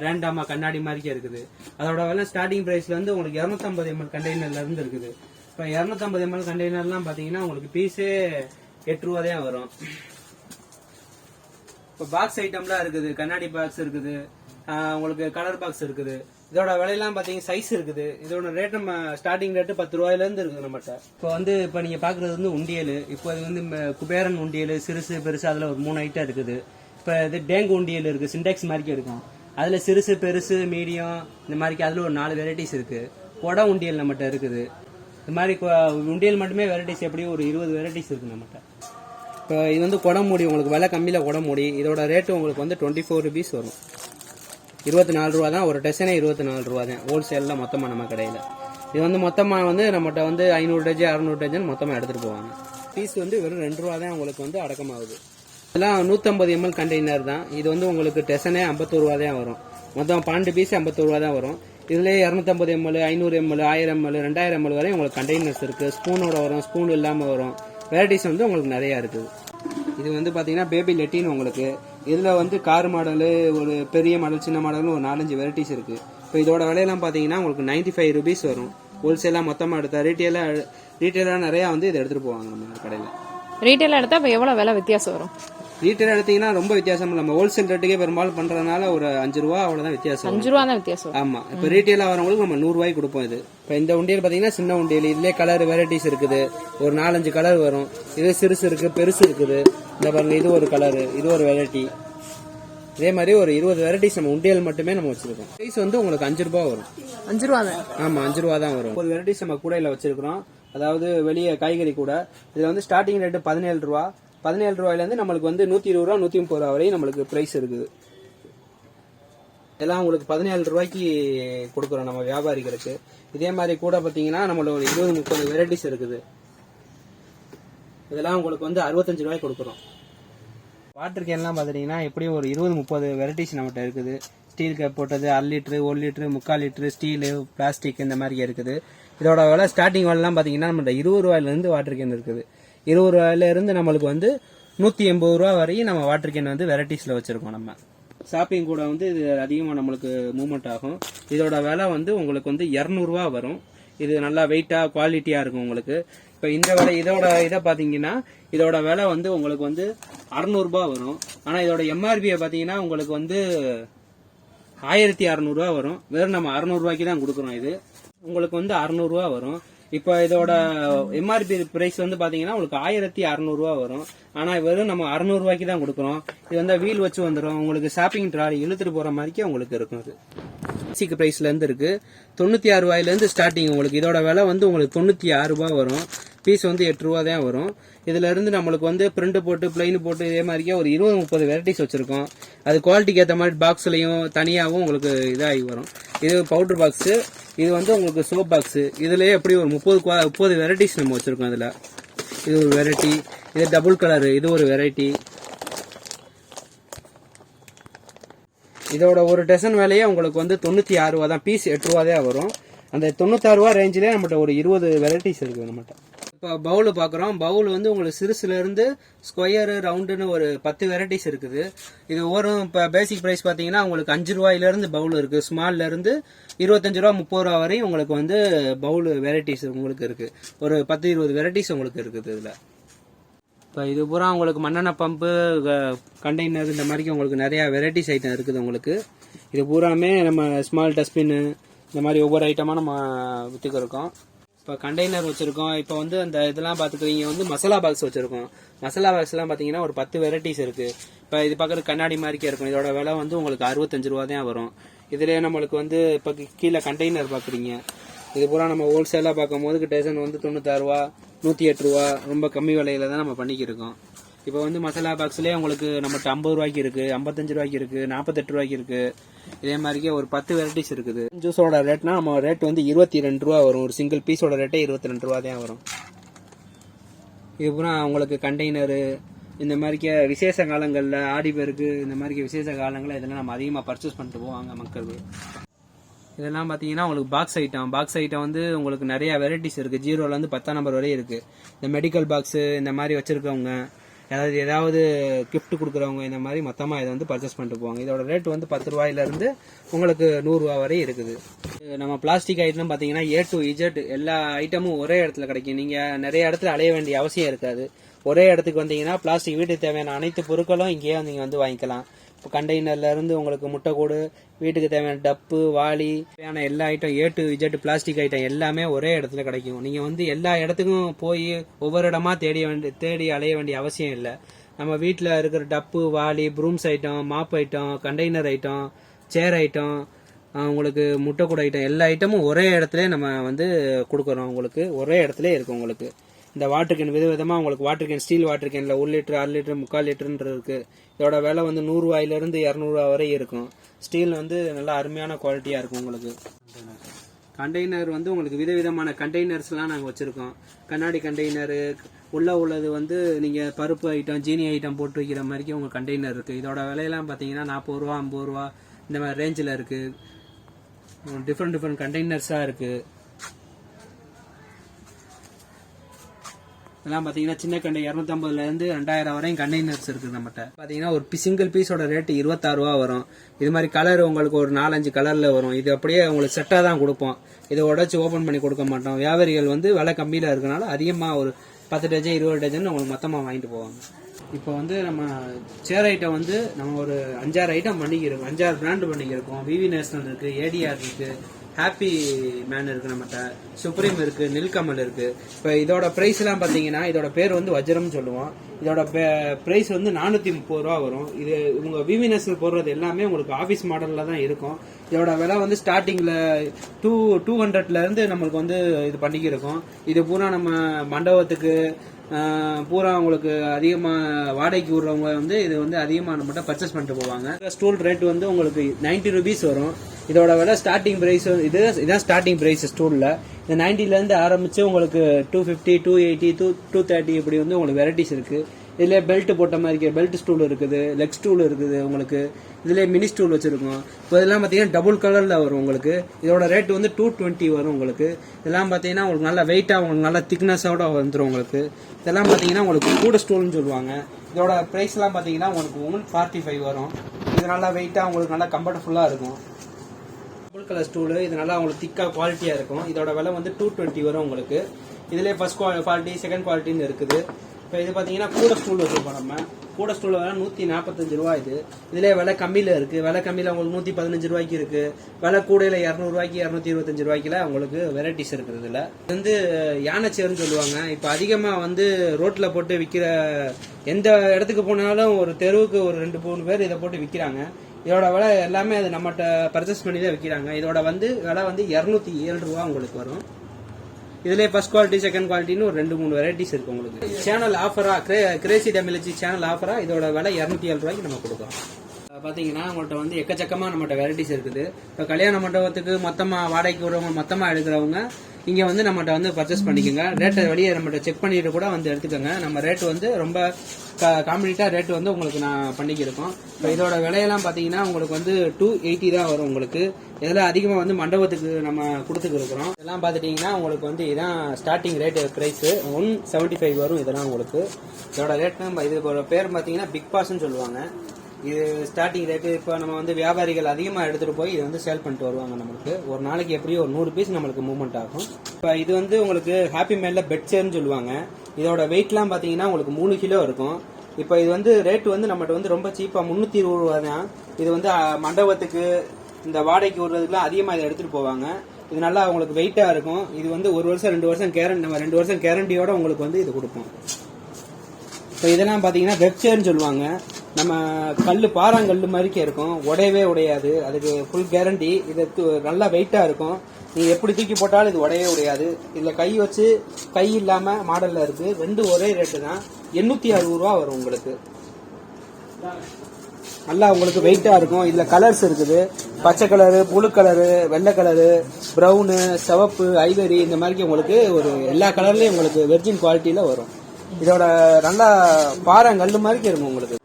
ரேண்டாமா கண்ணாடி மாதிரிக்கே இருக்குது. அதோட விலை ஸ்டார்டிங் ப்ரைஸ்ல இருந்து உங்களுக்கு இரநூத்தம்பது எம்எல் கண்டெய்னர்ல இருந்து இருக்குது. இப்போ இரநூத்தம்பது எம்எல் கண்டெய்னர்லாம் பார்த்தீங்கன்னா உங்களுக்கு பீஸே எட்டு ரூபா தான் வரும். இப்போ பாக்ஸ் ஐட்டம்லாம் இருக்குது. கண்ணாடி பாக்ஸ் இருக்குது. உங்களுக்கு கலர் பாக்ஸ் இருக்குது. இதோட விலையெல்லாம் பார்த்தீங்கன்னா சைஸ் இருக்குது. இதோட ரேட் நம்ம ஸ்டார்டிங் ரேட்டு பத்து ரூபாயிலேருந்து இருக்குது நம்மகிட்ட இப்போ வந்து இப்போ நீங்கள் பார்க்குறது வந்து உண்டியல். இப்போ இது வந்து குபேரன் உண்டியல் சிறுசு பெருசு அதில் ஒரு மூணு ஐட்டம் இருக்குது. இப்போ இது டேங்கு உண்டியல் இருக்குது சிண்டெக்ஸ் மாதிரிக்கு இருக்கும். அதில் சிறுசு பெருசு மீடியம் இந்த மாதிரிக்கு அதில் ஒரு நாலு வெரைட்டிஸ் இருக்குது குடம் உண்டியல் நம்மகிட்ட இருக்குது. இந்த மாதிரி உண்டியல் மட்டுமே வெரைட்டிஸ் எப்படியும் ஒரு இருபது வெரைட்டிஸ் இருக்குது நம்மகிட்ட இப்போ இது வந்து குடமுடி உங்களுக்கு விலை கம்மியில் குடமுடி. இதோட ரேட்டு உங்களுக்கு வந்து டுவெண்ட்டி ஃபோர் ருபீஸ் வரும். இருபத்தி நாலு ரூபா தான் ஒரு டசனே இருபத்தி நாலு ரூபா தான். ஹோல்சேலில் மொத்தமாக நம்ம கடையில். இது வந்து மொத்தமாக வந்து நம்மகிட்ட வந்து ஐநூறு டஜன் அறநூறு டஜன் மொத்தமாக எடுத்துகிட்டு போவாங்க. பீஸ் வந்து வெறும் ரெண்டு ரூபா தான் உங்களுக்கு வந்து அடக்கமாகுது. இதெல்லாம் நூற்றம்பது எம்எல் கண்டெய்னர் தான். இது வந்து உங்களுக்கு டெசனே ஐம்பத்தோரு ரூபா தான் வரும். மொத்தம் பன்னெண்டு பீஸ் ஐம்பத்தோரு ரூபா தான் வரும். இதுலேயே இரநூத்தம்பது எம்எல் ஐநூறு எம்எல் ஆயிரம் எம்எல் ரெண்டாயிரம் எம்எல் வரை உங்களுக்கு கண்டெய்னர்ஸ் இருக்குது ஸ்பூனோட வரும் ஸ்பூன் இல்லாமல் வரும். வெரைட்டிஸ் வந்து உங்களுக்கு நிறையா இருக்குது. இது வந்து பார்த்தீங்கன்னா பேபி லெட்டின் உங்களுக்கு. இதில் வந்து கார் மாடலு ஒரு பெரிய மாடல் சின்ன மாடல்னு ஒரு நாலஞ்சு வெரைட்டிஸ் இருக்குது இப்போ இதோட விலையெல்லாம் பார்த்தீங்கன்னா உங்களுக்கு நைன்ட்டி ஃபைவ் ருபீஸ் வரும் ஹோல்சேலாக மொத்தமாக எடுத்தால் ரீட்டெயிலாக ரீட்டெயிலாக நிறையா வந்து இதை எடுத்துகிட்டு போவாங்க நம்ம கடையில். ரீட்டெயிலாக எடுத்தால் இப்போ எவ்வளோ விலை வித்தியாசம் வரும்? ரீட்டெயில் எடுத்தீங்கன்னா ரொம்ப வித்தியாசம். நம்ம ஹோல்சேல் ரேட்டுக்கே பெரும்பாலும் பண்ணுறதுனால ஒரு அஞ்சு ரூபா அவ்வளோதான் வித்தியாசம். அஞ்சு ரூபா தான் வித்தியாசம். ஆமா. இப்போ ரீட்டெயிலாக வரவங்களுக்கு நம்ம நூறு ரூபாய்க்கு கொடுப்போம் இது. இப்போ இந்த உண்டியல் பார்த்தீங்கன்னா சின்ன உண்டியல். இதுலேயே கலர் வெரைட்டிஸ் இருக்குது. ஒரு நாலஞ்சு கலர் வரும். இது சிறுசு இருக்கு பெருசு இருக்குது. இந்த பாருங்க இது ஒரு கலர் இது ஒரு வெரைட்டி இதே மாதிரி ஒரு இருபது வெரைட்டிஸ் நம்ம உண்டியல் மட்டுமே நம்ம வச்சிருக்கோம். ப்ரைஸ் வந்து உங்களுக்கு அஞ்சு ரூபா வரும். அஞ்சு ரூபா தான். ஆமா அஞ்சு ரூபா தான் வரும். ஒரு வெரைட்டிஸ் நம்ம கூடையில வச்சிருக்கிறோம். அதாவது வெளியே காய்கறி கூட. இதுல வந்து ஸ்டார்டிங் ரேட்டு பதினேழு ரூபா. பதினேழு ரூபாயிலேருந்து நம்மளுக்கு வந்து நூற்றி இருபது ரூபா நூற்றி முப்பது ரூபா வரையும் நம்மளுக்கு ப்ரைஸ் இருக்குது. இதெல்லாம் உங்களுக்கு பதினேழு ரூபாய்க்கு கொடுக்குறோம் நம்ம வியாபாரிகளுக்கு. இதே மாதிரி கூட பார்த்தீங்கன்னா நம்மளோட இருபது முப்பது வெரைட்டிஸ் இருக்குது. இதெல்லாம் உங்களுக்கு வந்து அறுபத்தஞ்சு ரூபாய்க்கு கொடுக்குறோம். வாட்டர் கேன்லாம் பார்த்துட்டிங்கன்னா எப்படியும் ஒரு இருபது முப்பது வெரைட்டிஸ் நம்மகிட்ட இருக்குது. ஸ்டீல் கப் போட்டது அரை லிட்ரு ஒரு லிட்ரு முக்கால் லிட்ரு ஸ்டீலு பிளாஸ்டிக் இந்த மாதிரி இருக்குது. இதோட விலை ஸ்டார்டிங் விலைலாம் பார்த்தீங்கன்னா நம்மகிட்ட இருபது ரூபாயிலேருந்து வாட்டர் கேன் இருக்குது. இருபது ரூபாயிலேருந்து நம்மளுக்கு வந்து நூற்றி எண்பது ரூபா வரையும் நம்ம வாட்டர் கேன் வந்து வெரைட்டிஸில் வச்சுருக்கோம் நம்ம. ஷாப்பிங் கூட வந்து இது அதிகமாக நம்மளுக்கு மூவ்மெண்ட் ஆகும். இதோட விலை வந்து உங்களுக்கு வந்து இரநூறுவா வரும். இது நல்லா வெயிட்டாக குவாலிட்டியாக இருக்கும் உங்களுக்கு. இப்போ இந்த விலை இதோட இதை பார்த்தீங்கன்னா இதோட விலை வந்து உங்களுக்கு வந்து அறநூறுபா வரும். ஆனால் இதோட எம்ஆர்பியை பார்த்தீங்கன்னா உங்களுக்கு வந்து ஆயிரத்தி அறநூறுவா வரும். வெறும் நம்ம அறநூறுவாய்க்கு தான் கொடுக்குறோம் இது. உங்களுக்கு வந்து அறநூறுவா வரும். இப்போ இதோட எம்ஆர்பி பிரைஸ் வந்து பாத்தீங்கன்னா உங்களுக்கு ஆயிரத்தி அறநூறுவா வரும். ஆனா வெறும் நம்ம அறநூறுவாய்க்கு தான் கொடுக்குறோம். இது வந்து வீல் வச்சு வந்துடும் உங்களுக்கு ஷாப்பிங் ட்ராலி இழுத்துட்டு போற மாதிரிக்கே உங்களுக்கு இருக்கும் இது பேசிக் பிரைஸ்ல இருந்து இருக்கு. தொண்ணூத்தி ஆறு ரூபாயில இருந்து ஸ்டார்டிங் உங்களுக்கு. இதோட விலை வந்து உங்களுக்கு தொண்ணூத்தி ஆறு ரூபாய் வரும். பீஸ் வந்து எட்டு ரூபா தான் வரும். இதுல இருந்து நம்மளுக்கு வந்து பிரிண்ட் போட்டு பிளைன் போட்டு இதே மாதிரிக்கே ஒரு இருபது முப்பது வெரைட்டிஸ் வச்சிருக்கோம். அது குவாலிட்டிக்கு ஏற்ற மாதிரி பாக்ஸ்லயும் தனியாகவும் உங்களுக்கு இதாகி வரும். இது பவுடர் பாக்ஸு இது வந்து உங்களுக்கு சோப் பாக்ஸு இதுலேயே எப்படி ஒரு முப்பது குவா- முப்பது வெரைட்டிஸ் நம்ம வச்சுருக்கோம் அதில். இது ஒரு வெரைட்டி இது டபுள் கலரு இது ஒரு வெரைட்டி இதோட ஒரு டசன் விலையே உங்களுக்கு வந்து தொண்ணூற்றி ஆறு ரூபா தான் பீஸ் எட்டு ரூபா தான் வரும். அந்த தொண்ணூத்தாறு ரூபா ரேஞ்சிலே நம்மகிட்ட ஒரு இருபது வெரைட்டிஸ் இருக்குது நம்மகிட்ட. பவுல் பார்க்குறோம் பவுல் வந்து உங்களுக்கு சிறுசுலேருந்து ஸ்கொயரு ரவுண்டுன்னு ஒரு பத்து வெரைட்டிஸ் இருக்குது. இது ஒரு இப்போ பேசிக் ப்ரைஸ் பார்த்தீங்கன்னா உங்களுக்கு அஞ்சு ரூபாயிலேருந்து பவுல் இருக்குது ஸ்மால்லேருந்து இருபத்தஞ்சு ரூபா முப்பது ரூபா வரையும் உங்களுக்கு வந்து பவுல் வெரைட்டிஸ் உங்களுக்கு இருக்குது ஒரு பத்து இருபது வெரைட்டிஸ் உங்களுக்கு இருக்குது இதில். இப்போ இது பூரா உங்களுக்கு மண்ணெண்ணெய் பம்பு கண்டெய்னர் இந்த மாதிரி உங்களுக்கு நிறையா வெரைட்டிஸ் ஐட்டம் இருக்குது உங்களுக்கு. இது பூராமே நம்ம ஸ்மால் டஸ்ட்பின்னு இந்த மாதிரி ஒவ்வொரு ஐட்டமாக நம்ம விற்றுக்கிருக்கோம் இப்போ கண்டெய்னர் வச்சுருக்கோம். இப்போ வந்து அந்த இதெல்லாம் பார்த்துக்கிறீங்க வந்து மசாலா பாக்ஸ் வச்சுருக்கோம். மசாலா பாக்ஸ்லாம் பார்த்தீங்கன்னா ஒரு பத்து வெரைட்டிஸ் இருக்குது இப்போ இது பார்க்குறது கண்ணாடி மாதிரிக்கே இருக்கும். இதோட விலை வந்து உங்களுக்கு அறுபத்தஞ்சு ரூபா தான் வரும். இதுலேயே நம்மளுக்கு வந்து இப்போ கீழே கண்டெய்னர் பார்க்குறீங்க இது பூரா நம்ம ஹோல்சேலாக பார்க்கும்போது டேசன் வந்து தொண்ணூத்தாறுவா நூற்றி எட்டு ரூபா ரொம்ப கம்மி விலையில தான் நம்ம பண்ணிக்கிருக்கோம். இப்போ வந்து மசாலா பாக்ஸ்லேயே உங்களுக்கு நம்மகிட்ட ஐம்பது ரூபாய்க்கு இருக்குது ஐம்பத்தஞ்சு ரூபாய்க்கு இருக்குது நாற்பத்தெட்டு ரூபாய்க்கு இருக்குது இதே மாதிரியே ஒரு பத்து வெரைட்டிஸ் இருக்குது. ஜூஸோட ரேட்னா நம்ம ரேட் வந்து இருபத்தி ரெண்டு ரூபா வரும். ஒரு சிங்கிள் பீஸோட ரேட்டே இருபத்தி ரெண்டு ரூபா தான் வரும். இது உங்களுக்கு கண்டெய்னரு இந்த மாதிரிக்க விசேஷ காலங்களில் ஆடி பெருக்கு இந்த மாதிரி விசேஷ காலங்களில் இதெல்லாம் நம்ம அதிகமாக பர்ச்சேஸ் பண்ணிட்டு போவாங்க மக்கள் இதெல்லாம் பார்த்தீங்கன்னா உங்களுக்கு பாக்ஸ் ஐட்டம் பாக்ஸ் ஐட்டம் வந்து உங்களுக்கு நிறையா வெரைட்டிஸ் இருக்குது ஜீரோலேருந்து பத்தாம் நம்பர் வரையும் இருக்குது இந்த மெடிக்கல் பாக்ஸு இந்த மாதிரி வச்சுருக்கவங்க ஏதாவது ஏதாவது கிஃப்ட் கொடுக்குறவங்க இந்த மாதிரி மொத்தமாக இதை வந்து பர்ச்சேஸ் பண்ணிட்டு போவாங்க. இதோட ரேட் வந்து பத்து ரூபாயிலேருந்து உங்களுக்கு நூறுரூவா வரை இருக்குது. நம்ம பிளாஸ்டிக் ஐட்டம் பார்த்தீங்கன்னா ஏ டு இஜெட் எல்லா ஐட்டமும் ஒரே இடத்துல கிடைக்கும். நீங்கள் நிறைய இடத்துல அலைய வேண்டிய அவசியம் இருக்காது. ஒரே இடத்துக்கு வந்தீங்கன்னா பிளாஸ்டிக் வீட்டுக்கு தேவையான அனைத்து பொருட்களும் இங்கேயே நீங்கள் வந்து வாங்கிக்கலாம். இப்போ கண்டெய்னர்லேருந்து உங்களுக்கு முட்டைக்கூடு வீட்டுக்கு தேவையான டப்பு வாளி தேவையான எல்லா item A to Z plastic item எல்லாமே ஒரே இடத்துல கிடைக்கும். நீங்கள் வந்து எல்லா இடத்துக்கும் போய் ஒவ்வொரு இடமா தேடி வேண்டிய தேடி அலைய வேண்டிய அவசியம் இல்லை. நம்ம வீட்டில் இருக்கிற டப்பு வாளி brooms item mop item container item chair item உங்களுக்கு முட்டை கூட ஐட்டம் எல்லா ஐட்டமும் ஒரே இடத்துல நம்ம வந்து கொடுக்குறோம். உங்களுக்கு ஒரே இடத்துல இருக்கும் உங்களுக்கு. இந்த வாட்டர் கேன் வித விதமாக உங்களுக்கு வாட்டர் கேன் ஸ்டீல் வாட்டர் கேனில் ஒரு லிட்டர் அரை லிட்டர் முக்கால் லிட்டர்ன்ற இருக்கு. இதோட விலை வந்து நூறுரூவாயிலிருந்து இரநூறுவா வரை இருக்கும். ஸ்டீல் வந்து நல்லா அருமையான குவாலிட்டியாக இருக்கும் உங்களுக்கு. கண்டெய்னர் வந்து உங்களுக்கு விதவிதமான கண்டெய்னர்ஸ்லாம் நாங்கள் வச்சுருக்கோம். கண்ணாடி கண்டெய்னரு உள்ளே உள்ளது வந்து நீங்கள் பருப்பு ஐட்டம் ஜீனி ஐட்டம் போட்டு வைக்கிற மாதிரிக்கு உங்கள் கண்டெய்னர் இருக்குது இதோட விலையெல்லாம் பார்த்தீங்கன்னா நாற்பது ரூபா ஐம்பது ரூபா இந்த மாதிரி ரேஞ்சில் இருக்குது டிஃப்ரெண்ட் டிஃப்ரெண்ட் கண்டெய்னர்ஸாக இருக்குது இதெல்லாம் பார்த்தீங்கன்னா சின்ன கண்டை இரநூத்தம்பதுலேருந்து ரெண்டாயிரம் வரையும் கண்டெய்னர்ஸ் இருக்குது நம்மகிட்ட. பார்த்தீங்கன்னா ஒரு சிங்கிள் பீஸோட ரேட்டு இருபத்தாறு ரூபா வரும். இது மாதிரி கலர் உங்களுக்கு ஒரு நாலஞ்சு கலரில் வரும். இது அப்படியே உங்களுக்கு செட்டாக தான் கொடுப்போம். இதை உடச்சி ஓப்பன் பண்ணி கொடுக்க மாட்டோம். வியாபாரிகள் வந்து விலை கம்மியில் இருக்கனால அதிகமாக ஒரு பத்து டஜன் இருபது டஜன் உங்களுக்கு மொத்தமாக வாங்கிட்டு போவாங்க. இப்போ வந்து நம்ம சேர் ஐட்டம் வந்து நம்ம ஒரு அஞ்சாறு ஐட்டம் பண்ணிக்கிறோம். அஞ்சாறு பிராண்ட் பண்ணிக்கிறோம். விவி நேஷனல் இருக்குது ஏடிஆர் இருக்குது ஹாப்பி மேன் இருக்கு நம்மகிட்ட. சுப்ரீம் இருக்கு நில்கமல் இருக்கு. இப்போ இதோட பிரைஸ் எல்லாம் பாத்தீங்கன்னா இதோட பேர் வந்து வஜ்ரம் சொல்லுவோம். இதோட பிரைஸ் வந்து நானூத்தி முப்பது ரூபா வரும். இது உங்க விவி போடுறது எல்லாமே உங்களுக்கு ஆஃபீஸ் மாடல்ல தான் இருக்கும். இதோட விலை வந்து ஸ்டார்டிங்ல டூ டூ ஹண்ட்ரட்ல இருந்து நம்மளுக்கு வந்து இது பண்ணிக்கிருக்கோம். இது பூரா நம்ம மண்டபத்துக்கு பூரா உங்களுக்கு அதிகமாக வாடகைக்கு விடுறவங்க வந்து இது வந்து அதிகமாக நம்மகிட்ட பர்ச்சேஸ் பண்ணிட்டு போவாங்க. ஸ்டூல் ரேட் வந்து உங்களுக்கு 90 ருபீஸ் வரும். இதோட விலை ஸ்டார்டிங் ப்ரைஸ் இது இதான் ஸ்டார்டிங் ப்ரைஸ் ஸ்டூலில் இந்த நைன்ட்டிலேருந்து ஆரம்பித்து உங்களுக்கு two fifty two eighty two two thirty இப்படி வந்து உங்களுக்கு வெரைட்டிஸ் இருக்குது இதுல பெல்ட் போட்ட மாதிரி பெல்ட் ஸ்டூல் இருக்குது லெக் ஸ்டூல் இருக்குது உங்களுக்கு. இதுல மினி ஸ்டூல் வச்சுருக்கோம். இப்போ இதெல்லாம் பார்த்தீங்கன்னா டபுள் கலரில் வரும் உங்களுக்கு. இதோட ரேட் வந்து டூ டுவெண்ட்டி வரும் உங்களுக்கு. இதெல்லாம் பார்த்தீங்கன்னா உங்களுக்கு நல்லா வெயிட்டாக உங்களுக்கு நல்லா திக்னஸோட வந்துடும் உங்களுக்கு. இதெல்லாம் பார்த்தீங்கன்னா உங்களுக்கு கூட ஸ்டூல்னு சொல்லுவாங்க. இதோட ப்ரைஸ்லாம் பார்த்தீங்கன்னா உங்களுக்கு ஒன் ஃபார்ட்டி ஃபைவ் வரும். இது நல்லா வெயிட்டாக உங்களுக்கு நல்லா கம்ஃபர்டபுல்லாக இருக்கும். டபுள் கலர் ஸ்டூலு இது நல்லா உங்களுக்கு திக்கா குவாலிட்டியாக இருக்கும். இதோட விலை வந்து டூ டுவெண்ட்டி வரும் உங்களுக்கு. இதுலேயே ஃபர்ஸ்ட் குவாலிட்டி செகண்ட் குவாலிட்டின்னு இருக்குது. இப்போ இது பார்த்தீங்கன்னா கூட ஸ்டூல் வச்சுருப்போம் நம்ம. கூட ஸ்டூல் விலை நூற்றி நாற்பத்தஞ்சு ரூபா இது. இதுலேயே விலை கம்மியில் இருக்குது விலை கம்மியில் உங்களுக்கு நூற்றி பதினஞ்சு ரூபாய்க்கு இருக்குது விலை கூடையில் இரநூறுவாய்க்கு இரநூத்தி இருபத்தஞ்சு ரூபாய்க்குல உங்களுக்கு வெரைட்டிஸ் இருக்குது இதில். இது வந்து யானைச்சேர்னு சொல்லுவாங்க. இப்போ அதிகமாக வந்து ரோட்டில் போட்டு விற்கிற எந்த இடத்துக்கு போனாலும் ஒரு தெருவுக்கு ஒரு ரெண்டு மூணு பேர் இதை போட்டு விற்கிறாங்க இதோட விலை எல்லாமே அது நம்மகிட்ட பர்ச்சேஸ் பண்ணி தான் விற்கிறாங்க இதோட வந்து விலை வந்து இரநூத்தி ஏழு ரூபா உங்களுக்கு வரும். இதுலேயே ஃபர்ஸ்ட் குவாலிட்டி செகண்ட் குவாலிட்டின்னு ஒரு ரெண்டு மூணு வெரைட்டிஸ் இருக்கு உங்களுக்கு. சேனல் ஆஃபரா கிரேசி டெமிலஜி சேனல் ஆஃபரா இதோட விலை இரநூத்தி ஏழு ரூபாய்க்கு நம்ம கொடுக்குறோம். பார்த்தீங்கன்னா உங்கள்கிட்ட வந்து எக்கச்சக்கமாக நம்மகிட்ட வெரைட்டிஸ் இருக்குது. இப்போ கல்யாண மண்டபத்துக்கு மொத்தமாக வாடகைக்கு விடுறவங்க மொத்தமாக எடுக்கிறவங்க இங்கே வந்து நம்மகிட்ட வந்து பர்ச்சேஸ் பண்ணிக்கோங்க. ரேட்டை வெளியே நம்மகிட்ட செக் பண்ணிட்டு கூட வந்து எடுத்துக்கோங்க. நம்ம ரேட் வந்து ரொம்ப காம்படிட்டாக ரேட் வந்து உங்களுக்கு நான் பண்ணிக்கிருக்கோம். இப்போ இதோட விலையெல்லாம் பார்த்தீங்கன்னா உங்களுக்கு வந்து டூ எயிட்டி தான் வரும் உங்களுக்கு. இதில் அதிகமாக வந்து மண்டபத்துக்கு நம்ம கொடுத்துக்கிருக்கிறோம். இதெல்லாம் பார்த்துட்டிங்கன்னா உங்களுக்கு வந்து இதான் starting rate price one seventy five வரும் இதெல்லாம் உங்களுக்கு. இதோட ரேட் இது பேர் பார்த்தீங்கன்னா பிக் பாஸ்ன்னு சொல்லுவாங்க. இது ஸ்டார்டிங் ரேட்டு இப்போ நம்ம வந்து வியாபாரிகள் அதிகமாக எடுத்துகிட்டு போய் இது வந்து சேல் பண்ணிட்டு வருவாங்க நம்மளுக்கு. ஒரு நாளைக்கு எப்படியும் ஒரு நூறு பீஸ் நம்மளுக்கு மூவ்மெண்ட் ஆகும். இப்போ இது வந்து உங்களுக்கு ஹாப்பி மேலில் பெட் சேர்னு சொல்லுவாங்க. இதோட வெயிட்லாம் பார்த்தீங்கன்னா உங்களுக்கு மூணு கிலோ இருக்கும். இப்போ இது வந்து ரேட் வந்து நம்மகிட்ட வந்து ரொம்ப சீப்பாக முந்நூற்றி இருபது ரூபா தான். இது வந்து மண்டபத்துக்கு இந்த வாடகைக்கு விடுறதுக்குலாம் அதிகமாக இதை எடுத்துகிட்டு போவாங்க. இது நல்லா உங்களுக்கு வெயிட்டாக இருக்கும். இது வந்து ஒரு வருஷம் ரெண்டு வருஷம் கேரண்டி நம்ம ரெண்டு வருஷம் கேரண்டியோட உங்களுக்கு வந்து இது கொடுப்போம். இப்போ இதெல்லாம் பார்த்தீங்கன்னா வெப்சேர்னு சொல்லுவாங்க. நம்ம கல் பாறாங்கல்லு மாதிரிக்கே இருக்கும். உடையவே உடையாது. அதுக்கு ஃபுல் கேரண்டி இது நல்லா வெயிட்டாக இருக்கும். நீங்கள் எப்படி தூக்கி போட்டாலும் இது உடையவே உடையாது. இதில் கை வச்சு கை இல்லாமல் மாடலில் இருக்குது ரெண்டும் ஒரே ரேட்டு தான். எண்ணூற்றி அறுபது ரூபா வரும் உங்களுக்கு. நல்லா உங்களுக்கு வெயிட்டாக இருக்கும். இதில் கலர்ஸ் இருக்குது. பச்சை கலரு புழு கலரு வெள்ளை கலரு ப்ரௌனு சிவப்பு ஐவரி இந்த மாதிரி உங்களுக்கு ஒரு எல்லா கலர்லேயும் உங்களுக்கு வெர்ஜின் குவாலிட்டியில் வரும். இதோட நல்லா பாறைங்கல்லு மாதிரி இருக்கும் உங்களுக்கு.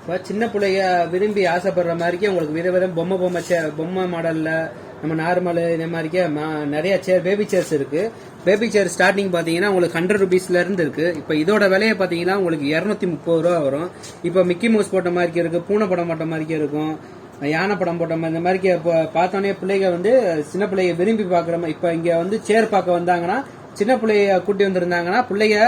இப்போ சின்ன பிள்ளைய விரும்பி ஆசைப்படுற மாதிரிக்கே உங்களுக்கு வித வித பொம்மை பொம்மை chair- பொம்மை மாடல்ல நம்ம நார்மல் இந்த மாதிரிக்கே நிறைய சேர் பேபி சேர்ஸ் இருக்கு. பேபி சேர் ஸ்டார்டிங் பார்த்தீங்கன்னா உங்களுக்கு ஹண்ட்ரட் ருபீஸ்ல இருந்து இருக்கு. இப்போ இதோட விலையை பார்த்தீங்கன்னா உங்களுக்கு இரநூத்தி முப்பது ரூபா வரும். இப்போ மிக்கி மவுஸ் போட்ட மாதிரி இருக்கு பூனை படம் போட்ட மாதிரி இருக்கும். யானை படம் போட்ட மாதிரி இந்த மாதிரி இப்போ பார்த்தோன்னே பிள்ளைங்க வந்து சின்ன பிள்ளைய விரும்பி பார்க்குற மாதிரி இப்போ இங்கே வந்து சேர் பார்க்க வந்தாங்கன்னா சின்ன பிள்ளைய கூட்டி வந்திருந்தாங்கன்னா பிள்ளைங்க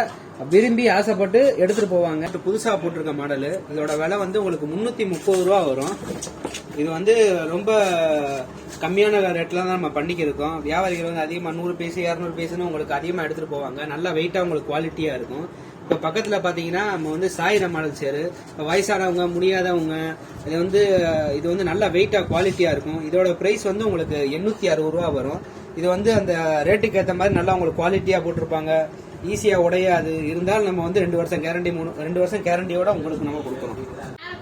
விரும்பி ஆசைப்பட்டு எடுத்துட்டு போவாங்க. இப்போ புதுசா போட்டிருக்க மாடல். இதோட விலை வந்து உங்களுக்கு முன்னூத்தி முப்பது ரூபா வரும். இது வந்து ரொம்ப கம்மியான ரேட்ல தான் நம்ம பண்ணிக்கிருக்கோம். வியாபாரிகள் வந்து அதிகமா நூறு பேசு இரநூறு பேசுன்னு உங்களுக்கு அதிகமா எடுத்துட்டு போவாங்க. நல்லா வெயிட்டா உங்களுக்கு குவாலிட்டியா இருக்கும். இப்போ பக்கத்தில் பார்த்தீங்கன்னா நம்ம வந்து சாயிர மாடல் சேரு. இப்போ வயசானவங்க முடியாதவங்க இது வந்து இது வந்து நல்ல வெயிட்டாக குவாலிட்டியாக இருக்கும். இதோட ப்ரைஸ் வந்து உங்களுக்கு எண்ணூற்றி அறுபது ரூபா வரும். இது வந்து அந்த ரேட்டுக்கு ஏற்ற மாதிரி நல்லா உங்களுக்கு குவாலிட்டியாக போட்டிருப்பாங்க. ஈஸியா உடையாது. இருந்தாலும் நம்ம வந்து ரெண்டு வருஷம் கேரண்டி மூணு ரெண்டு வருஷம் கேரண்டியோட உங்களுக்கு நம்ம கொடுக்குறோம்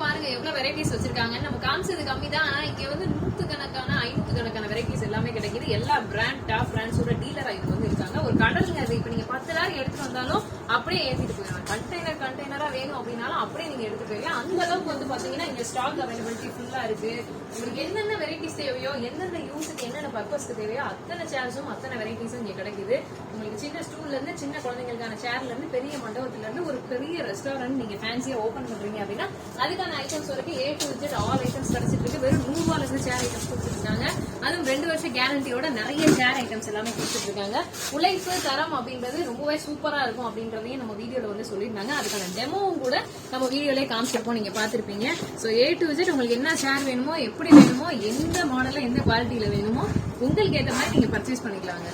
பாருங்க எவ்வளவு வெரைட்டிஸ் வச்சிருக்காங்கன்னு நம்ம காமிச்சது கம்மி தான் ஆனா இங்க வந்து நூத்து கணக்கான ஐநூத்து கணக்கான வெரைட்டிஸ் எல்லாமே கிடைக்குது. எல்லா பிராண்ட் டாப் பிராண்ட்ஸோட டீலரா இவங்க வந்து இருக்காங்க. ஒரு கடலுங்க அது இப்ப நீங்க பத்து லாரி எடுத்துட்டு வந்தாலும் அப்படியே ஏத்திட்டு போயிடும் கண்டெய்னர் கண்டெய்னரா வேணும் அப்படின்னாலும் அப்படியே நீங்க எடுத்து போயிடலாம் அந்த அளவுக்கு வந்து பாத்தீங்கன்னா இங்க ஸ்டாக் அவைலபிலிட்டி ஃபுல்லா இருக்கு. உங்களுக்கு என்னென்ன வெரைட்டிஸ் தேவையோ எந்தெந்த யூஸுக்கு என்னென்ன பர்பஸ்க்கு தேவையோ அத்தனை சேர்ஸும் அத்தனை வெரைட்டிஸும் இங்க கிடைக்குது. உங்களுக்கு சின்ன ஸ்டூல்ல இருந்து சின்ன குழந்தைங்களுக்கான சேர்ல இருந்து பெரிய மண்டபத்துல இருந்து ஒரு பெரிய ரெஸ்டாரண்ட் நீங்க ஃபேன்சியா ஓபன் பண்றீங்க அப்படின்னா அதுக்கான ஐட்டம்ஸ் வரைக்கும் A to Z all items கிடைச்சிட்டு இருக்கு. வெறும் நூறு இருந்து சேர் ஐட்டம்ஸ் கொடுத்துருக்காங்க அதுவும் ரெண்டு வருஷம் கேரண்டியோட நிறைய சேர் ஐட்டம்ஸ் எல்லாமே கொடுத்துட்டு இருக்காங்க உழைப்பு தரம் அப்படின்றது ரொம்பவே சூப்பரா இருக்கும் அப்படின்றதையும் நம்ம வீடியோல வந்து சொல்லியிருந்தாங்க. அதுக்கான டெமோவும் கூட நம்ம வீடியோலயே காமிச்சிருப்போம். நீங்க பாத்திருப்பீங்க சோ ஏ டு விசிட் உங்களுக்கு என்ன சேர் வேணுமோ எப்படி வேணுமோ எந்த மாடல்ல எந்த குவாலிட்டியில வேணுமோ உங்களுக்கு ஏற்ற மாதிரி நீங்க பர்ச்சேஸ் பண்ணிக்கலாங்க.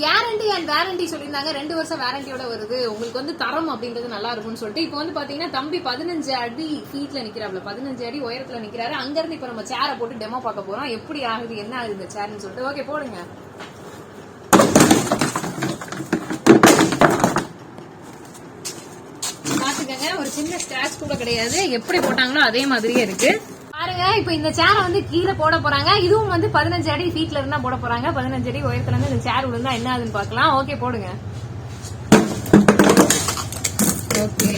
கேரண்டி அண்ட் வேரண்டி சொல்லியிருந்தாங்க. ரெண்டு வருஷம் வேரண்டியோட வருது. உங்களுக்கு வந்து தரம் அப்படின்றது நல்லா இருக்கும்னு சொல்லிட்டு இப்போ வந்து பாத்தீங்கன்னா தம்பி பதினஞ்சு அடி ஃபீட்ல நிக்கிறாப்ல. பதினஞ்சு அடி உயரத்துல நிக்கிறாரு. அங்க இருந்து இப்போ நம்ம சேரை போட்டு டெமோ பார்க்க போறோம். எப்படி ஆகுது என்ன ஆகுது இந்த சேர்னு சொல்லிட்டு. ஓகே போடுங்க. பாத்துக்கங்க ஒரு சின்ன ஸ்கிராச் கூட கிடையாது. எப்படி போட்டாங்களோ அதே மாதிரியே இருக்கு. பாருங்க இப்ப இந்த சேரை வந்து கீழே போட போறாங்க. இதுவும் வந்து பதினஞ்சு அடி ஃபீட்ல இருந்தா போட போறாங்க. பதினஞ்சு அடி உயரத்துல இருந்து இந்த சேர் விழுந்தா என்ன ஆகுதுன்னு பார்க்கலாம். ஓகே போடுங்க. ஓகே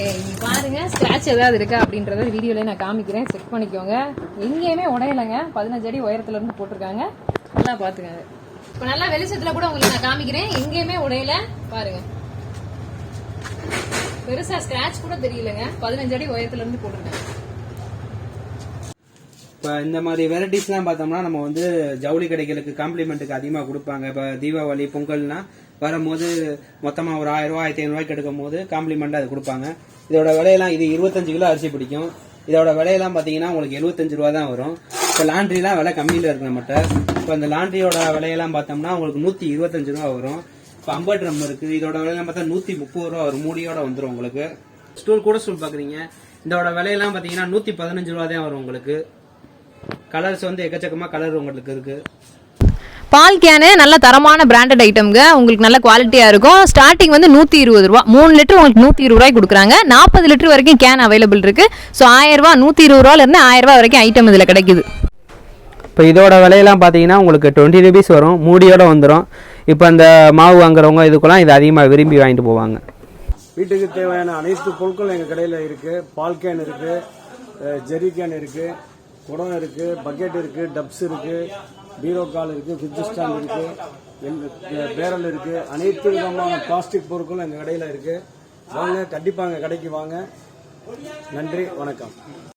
பாருங்க ஸ்கிராச் ஏதாவது இருக்கா அப்படின்றத வீடியோல நான் காமிக்கிறேன். செக் பண்ணிக்கோங்க. எங்கேயுமே உடையலைங்க. பதினஞ்சு அடி உயரத்துல இருந்து போட்டிருக்காங்க. நல்லா பாத்துக்கங்க இப்ப நல்லா வெளிச்சத்துல கூட உங்களுக்கு நான் காமிக்கிறேன். எங்கேயுமே உடையல. பாருங்க. பெருசா ஸ்கிராச் கூட தெரியலங்க. பதினஞ்சு அடி உயரத்துல இருந்து போட்டிருக்காங்க. இப்போ இந்த மாதிரி வெரைட்டிஸ்லாம் பார்த்தோம்னா நம்ம வந்து ஜவுளி கடைகளுக்கு காம்ப்ளிமெண்ட்டுக்கு அதிகமாக கொடுப்பாங்க. இப்போ தீபாவளி பொங்கல்னா வரும்போது மொத்தமாக ஒரு ஆயிரம் ரூபாய் ஆயிரத்தி ஐநூறுவாய்க்கு எடுக்கும் போது அது கொடுப்பாங்க. இதோட விலையெல்லாம் இது இருபத்தஞ்சு கிலோ அரிசி பிடிக்கும். இதோட விலையெல்லாம் பார்த்தீங்கன்னா உங்களுக்கு எழுபத்தஞ்சு ரூபா தான் வரும். இப்போ லாண்ட்ரிலாம் விலை கம்மியில் இருக்கு நம்மகிட்ட. இப்போ இந்த லாண்ட்ரியோட விலையெல்லாம் பார்த்தோம்னா உங்களுக்கு நூற்றி இருபத்தஞ்சு ரூபா வரும். இப்போ அம்பர் ட்ரம் இருக்குது இதோட விலையெல்லாம் பார்த்தா நூற்றி முப்பது ரூபா வரும். மூடியோட வந்துடும் உங்களுக்கு. ஸ்டூல் கூட ஸ்டூல் பார்க்குறீங்க. இதோட விலையெல்லாம் பார்த்தீங்கன்னா நூற்றி பதினஞ்சு ரூபா தான் வரும் உங்களுக்கு. கலர்ஸ் வந்து எக்கச்சக்கமா கலர் உங்களுக்கு இருக்கு. பால் கேனு நல்ல தரமான பிராண்டட் ஐட்டம்ங்க உங்களுக்கு நல்ல குவாலிட்டியா இருக்கும். ஸ்டார்டிங் வந்து நூத்தி இருபது ரூபா. மூணு லிட்டர் உங்களுக்கு நூத்தி இருபது ரூபாய்க்கு கொடுக்குறாங்க. நாற்பது லிட்டர் வரைக்கும் கேன் அவைலபிள் இருக்கு. ஸோ ஆயிரம் ரூபா நூத்தி இருபது ரூபால இருந்து ஆயிரம் ரூபாய் வரைக்கும் ஐட்டம் இதுல கிடைக்குது. இப்போ இதோட விலையெல்லாம் பார்த்தீங்கன்னா உங்களுக்கு டுவெண்ட்டி ருபீஸ் வரும். மூடியோட வந்துடும் இப்போ அந்த மாவு வாங்குறவங்க இதுக்கெல்லாம் இது அதிகமாக விரும்பி வாங்கிட்டு போவாங்க. வீட்டுக்கு தேவையான அனைத்து பொருட்களும் எங்கள் கடையில் இருக்குது பால் கேன் இருக்குது ஜெரி கேன் இருக்குது குடம் இருக்குது பக்கெட் இருக்குது டப்ஸ் இருக்குது பீரோ கால் இருக்குது ஃப்ரிட்ஜ் ஸ்டாண்ட் இருக்குது பேரல் இருக்குது அனைத்து விதமான பிளாஸ்டிக் பொருட்களும் எங்கள் கடையில் இருக்குது வாங்க கண்டிப்பாக எங்கள் கடைக்கு வாங்க. நன்றி வணக்கம்.